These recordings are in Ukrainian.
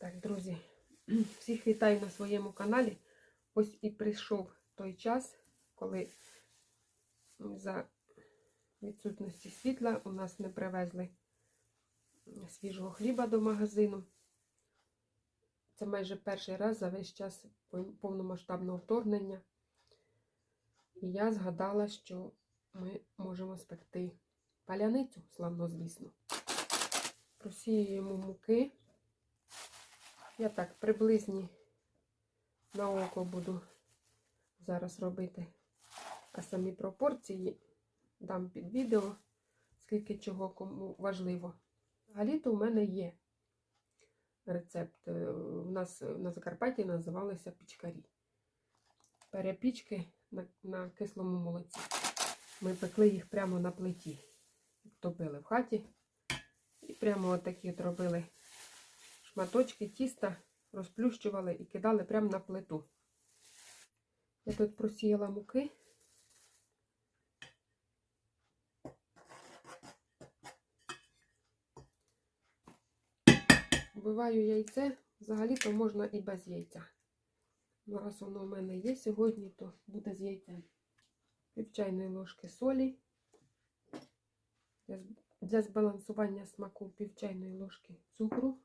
Так, друзі, всіх вітаю на своєму каналі. Ось і прийшов той час, коли за відсутності світла у нас не привезли свіжого хліба до магазину. Це майже перший раз за весь час повномасштабного вторгнення. І я згадала, що ми можемо спекти паляницю, славнозвісно. Просіюємо муки. Я так приблизні на око буду зараз робити. А самі пропорції дам під відео, скільки чого кому важливо. Взагалі-то у мене є рецепт. Е, У нас на Закарпатті називалися пічкарі. Перепічки на, на кислому молоці. Ми пекли їх прямо на плиті. Топили в хаті. І прямо отакі от робили шматочки тіста, розплющували і кидали прямо на плиту. Я тут просіяла муки. Вбиваю яйце, взагалі-то можна і без яйця. Ну, раз воно в мене є сьогодні, то буде з яйцем. Пів чайної ложки солі. Для збалансування смаку пів чайної ложки цукру.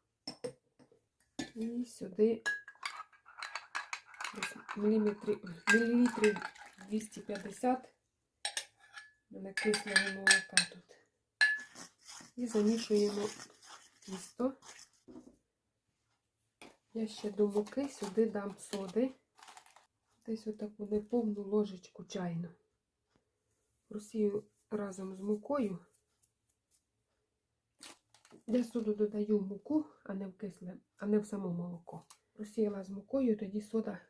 І сюди мілілітрів 250 У мене кислого молока тут. І замішуємо тісто. Я ще до муки сюди дам соди. Десь отаку неповну ложечку чайну. Просію разом з мукою. Я соду додаю муку, а не в кисле, а не в само молоко. Просіяла з мукою, тоді сода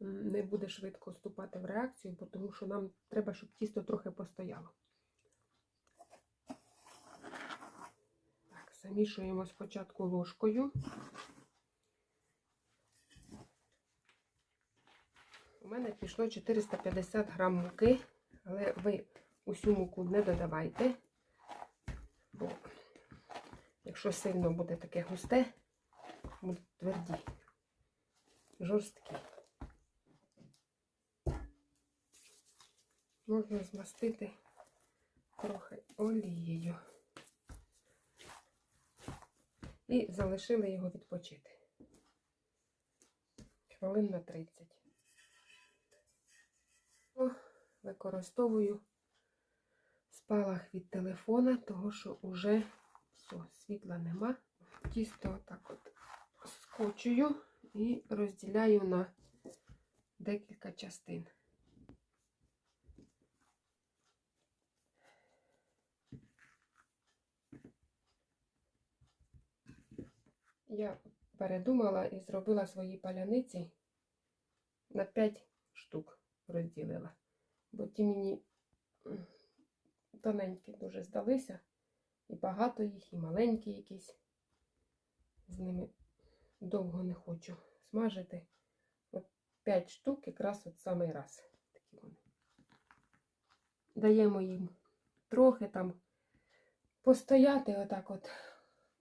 не буде швидко вступати в реакцію, тому що нам треба, щоб тісто трохи постояло. Так, замішуємо спочатку ложкою. У мене пішло 450 грам муки, але ви усю муку не додавайте, бо якщо сильно буде таке густе, будуть тверді, жорсткі. Можна змастити трохи олією. І залишили його відпочити. Хвилин на 30. О, використовую спалах від телефона, того що уже все, світла нема. Тісто так от скочую і розділяю на декілька частин. Я передумала і зробила свої паляниці на 5 штук розділила. Бо ті мені тоненькі дуже здалися. І багато їх, і маленькі якісь. З ними довго не хочу смажити. От 5 штук якраз от самий раз. Такі вони. Даємо їм трохи там постояти, отак от,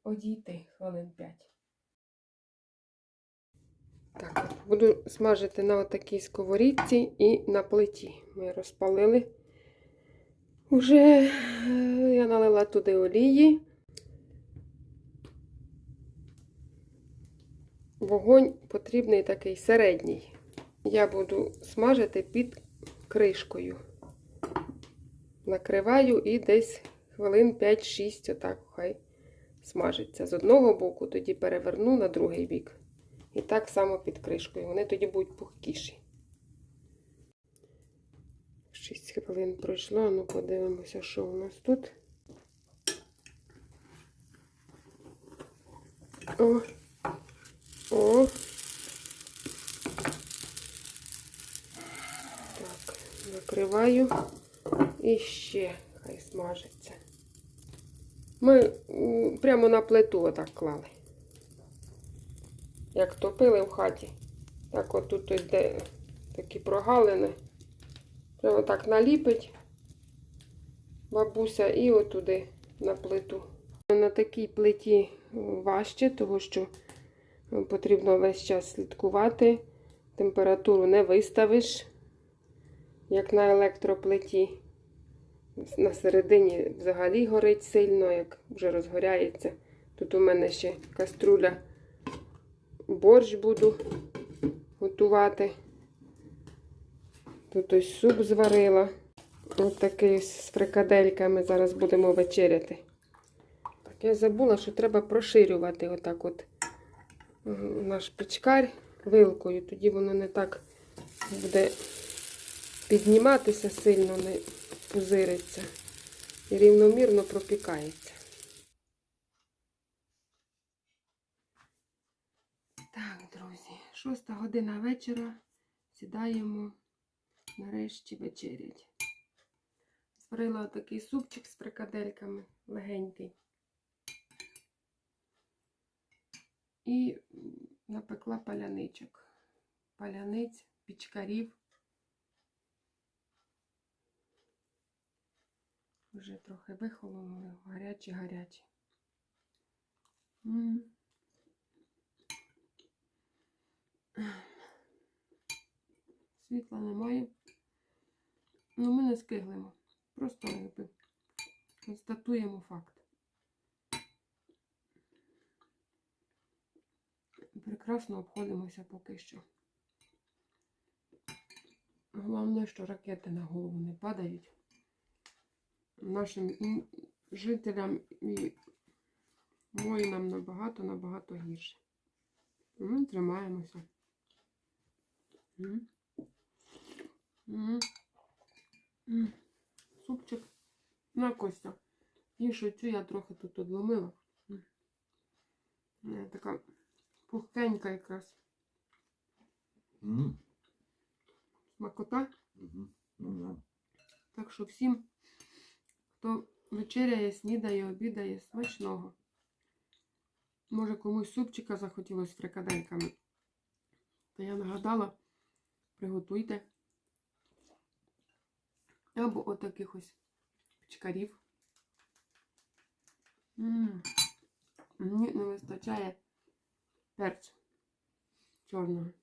одійти хвилин 5. Так, буду смажити на отакій сковорідці і на плиті. Ми розпалили. Уже е, я налила туди олії. Вогонь потрібний такий середній. Я буду смажити під кришкою. Накриваю і десь хвилин 5-6 отак хай смажиться. З одного боку, тоді переверну на другий бік. І так само під кришкою. Вони тоді будуть пухкіші. 6 хвилин пройшло. Ну, подивимося, що у нас тут. О, о. Так, накриваю. І ще хай смажиться. Ми прямо на плиту отак клали як топили в хаті. Так от тут ось де такі прогалини. Прямо так наліпить бабуся і отуди на плиту. На такій плиті важче, тому що Потрібно весь час слідкувати. Температуру не виставиш, як на електроплиті. На середині взагалі горить сильно, як вже розгоряється. Тут у мене ще каструля борщ буду готувати. Тут ось суп зварила. Ось такий з фрикадельками зараз будемо вечеряти. Так, я забула, що треба проширювати отак от наш печкар вилкою. Тоді воно не так буде підніматися сильно, не пузириться. І рівномірно пропікається. Так, друзі, шоста година вечора. Сідаємо нарешті вечерять. Зварила такий супчик з фрикадельками, легенький. І напекла паляничок. Паляниць, пічкарів. Вже трохи вихолонули, гарячі-гарячі. Світла немає. Ну, ми не скиглимо. Просто якби констатуємо факт. Прекрасно обходимося поки що. Головне, що ракети на голову не падають. Нашим жителям і воїнам набагато, набагато гірше. Ми тримаємося. М. Супчик. На Костя. І що цю я трохи тут одломила. Така пухкенька якраз. Смакота. Ну. Так що всім, хто вечеряє, снідає, обідає, смачного. Може комусь супчика захотілося з фрикадельками. То я нагадала, приготуйте. Або отаких ось печкарів. Мені не вистачає перцю чорного.